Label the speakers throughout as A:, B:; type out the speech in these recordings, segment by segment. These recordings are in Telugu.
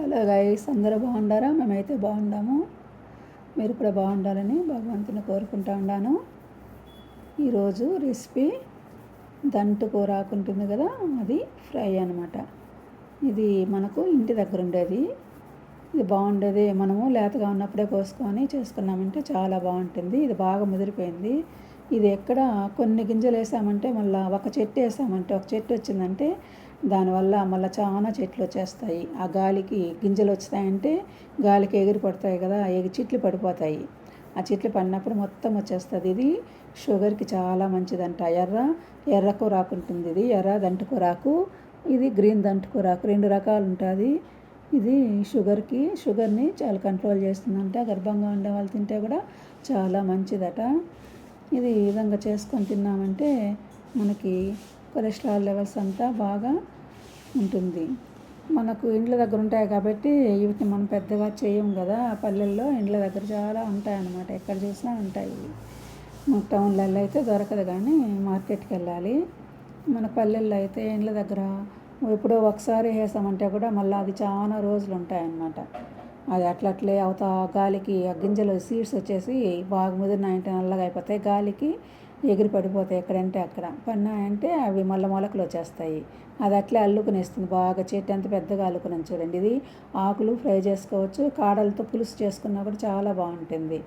A: హలో గైస్ అందరూ బాగుండారా? మేమైతే బాగుండాము. మీరు కూడా బాగుండాలని భగవంతుని కోరుకుంటా ఉన్నాను ఈరోజు రెసిపీ దంటు కూర ఆకుంటుంది కదా అది ఫ్రై అనమాట ఇది మనకు ఇంటి దగ్గర ఉండేది. ఇది బాగుండేది మనము లేతగా ఉన్నప్పుడే కోసుకొని చేసుకున్నామంటే చాలా బాగుంటుంది. ఇది బాగా ముదిరిపోయింది. ఇది ఎక్కడ కొన్ని గింజలు వేసామంటే మళ్ళీ ఒక చెట్టు వేసామంటే ఒక చెట్టు వచ్చిందంటే దానివల్ల మళ్ళీ చాలా చెట్లు వచ్చేస్తాయి. ఆ గాలికి గింజలు వచ్చాయంటే గాలికి ఎగిరి పడతాయి కదా ఎగి చెట్లు పడిపోతాయి. ఆ చెట్లు పడినప్పుడు మొత్తం వచ్చేస్తుంది. ఇది షుగర్కి చాలా మంచిదంట. ఎర్ర ఎర్ర కూరాకు ఉంటుంది ఇది. ఎర్ర దంటు రాకు ఇది గ్రీన్ దంటుకూరాకు రెండు రకాలు ఉంటుంది. ఇది షుగర్కి షుగర్ని చాలా కంట్రోల్ చేస్తుందంట. గర్భంగా ఉండే వాళ్ళు తింటే కూడా చాలా మంచిదట. ఇది ఈ విధంగా చేసుకొని తిన్నామంటే మనకి కొలెస్ట్రాల్ లెవెల్స్ అంతా బాగా ఉంటుంది. మనకు ఇండ్ల దగ్గర ఉంటాయి కాబట్టి వీటిని మనం పెద్దగా చేయం కదా పల్లెల్లో ఇండ్ల దగ్గర చాలా ఉంటాయి అన్నమాట ఎక్కడ చూసినా ఉంటాయి మనకు టౌన్లలో అయితే దొరకదు కానీ మార్కెట్కి వెళ్ళాలి. మన పల్లెల్లో అయితే ఇండ్ల దగ్గర ఎప్పుడో ఒకసారి వేసామంటే కూడా మళ్ళీ అది చాలా రోజులు ఉంటాయన్నమాట. అది అట్లా అట్లే అవుతా. గాలికి ఆ గింజలు సీడ్స్ వచ్చేసి బాగా ముదిరినాయంటే నల్లగా అయిపోతాయి. గాలికి ఎగిరి పడిపోతాయి ఎక్కడంటే అక్కడ. పడినాయంటే అవి మళ్ళీ మొలకలు వచ్చేస్తాయి. అది అట్లే అల్లుకునేస్తుంది. బాగా చెట్టు ఎంత పెద్దగా అల్లుకుని చూడండి. ఇది ఆకులు ఫ్రై చేసుకోవచ్చు. కాడలతో పులుసు చేసుకున్నా కూడా చాలా బాగుంటుంది.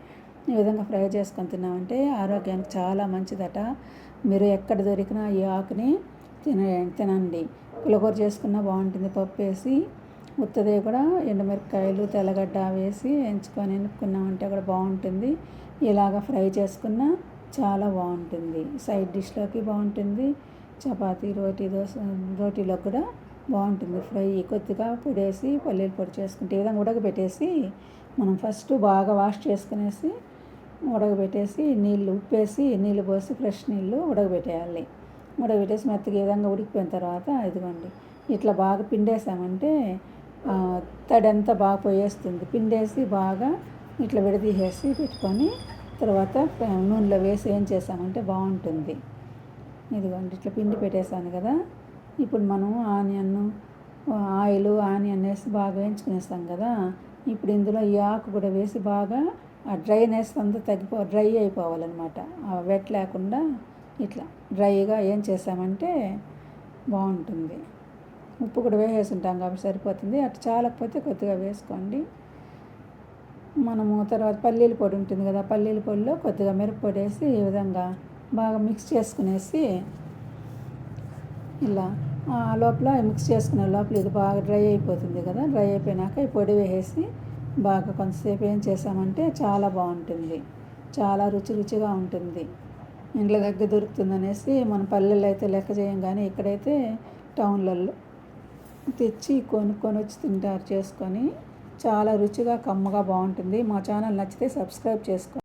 A: ఈ విధంగా ఫ్రై చేసుకొని తిన్నామంటే ఆరోగ్యానికి చాలా మంచిదట. మీరు ఎక్కడ దొరికినా ఈ ఆకుని తిన తినండి. పులకూర చేసుకున్నా బాగుంటుంది. పప్పు వేసి ఉత్తదే కూడా ఎండుమిరపకాయలు తెల్లగడ్డ వేసి ఎంచుకొని ఎనుక్కున్నామంటే కూడా బాగుంటుంది. ఇలాగ ఫ్రై చేసుకున్నా చాలా బాగుంటుంది. సైడ్ డిష్లోకి బాగుంటుంది. చపాతీ రోటీ దోశ రోటీలో కూడా బాగుంటుంది ఫ్రై. కొద్దిగా పొడేసి పల్లీలు పొడి చేసుకుంటే ఈ విధంగా ఉడకబెట్టేసి మనం ఫస్ట్ బాగా వాష్ చేసుకునేసి ఉడకబెట్టేసి నీళ్ళు ఉప్పేసి నీళ్ళు పోసి ఫ్రెష్ నీళ్ళు ఉడకబెట్టేయాలి. ఉడకబెట్టేసి మెత్తగా ఈ విధంగా ఉడికిపోయిన తర్వాత ఇదిగోండి ఇట్లా బాగా పిండేసామంటే తడంతా బాగా పోయేస్తుంది. పిండేసి బాగా ఇట్లా విడదీసేసి పెట్టుకొని తర్వాత నూనెలో వేసి ఏం చేసామంటే బాగుంటుంది. ఇదిగోండి ఇట్లా పిండి పెట్టేసాను కదా. ఇప్పుడు మనం ఆనియన్ ఆయిల్ ఆనియన్ వేసి బాగా వేయించుకునేస్తాం కదా. ఇప్పుడు ఇందులో ఈ ఆకు కూడా వేసి బాగా ఆ డ్రైనెస్ అంతా తగ్గిపో డ్రై అయిపోవాలన్నమాట. వెట్ లేకుండా ఇట్లా డ్రైగా ఏం చేసామంటే బాగుంటుంది. ఉప్పు కూడా వేసేసి ఉంటాం కాబట్టి సరిపోతుంది. అటు చాలకపోతే కొద్దిగా వేసుకోండి. మనము తర్వాత పల్లీల పొడి ఉంటుంది కదా పల్లీల పొడిలో కొద్దిగా మిరప్పొడి వేసి ఈ విధంగా బాగా మిక్స్ చేసుకునేసి ఇలా లోపల మిక్స్ చేసుకునే లోపల ఇది బాగా డ్రై అయిపోతుంది కదా డ్రై అయిపోయినాక ఈ పొడి వేసేసి బాగా కొంతసేపు ఏం చేసామంటే చాలా బాగుంటుంది. చాలా రుచి రుచిగా ఉంటుంది. ఇంట్లో దగ్గర దొరుకుతుంది అనేసి మన పల్లెల్లో అయితే లెక్క చేయం కానీ ఇక్కడైతే టౌన్లలో తెచ్చి కొనుక్కొని వచ్చి తింటారు చేసుకొని చాలా రుచిగా కమ్మగా బాగుంటుంది. మా ఛానల్ నచ్చితే సబ్స్క్రైబ్ చేసుకోండి.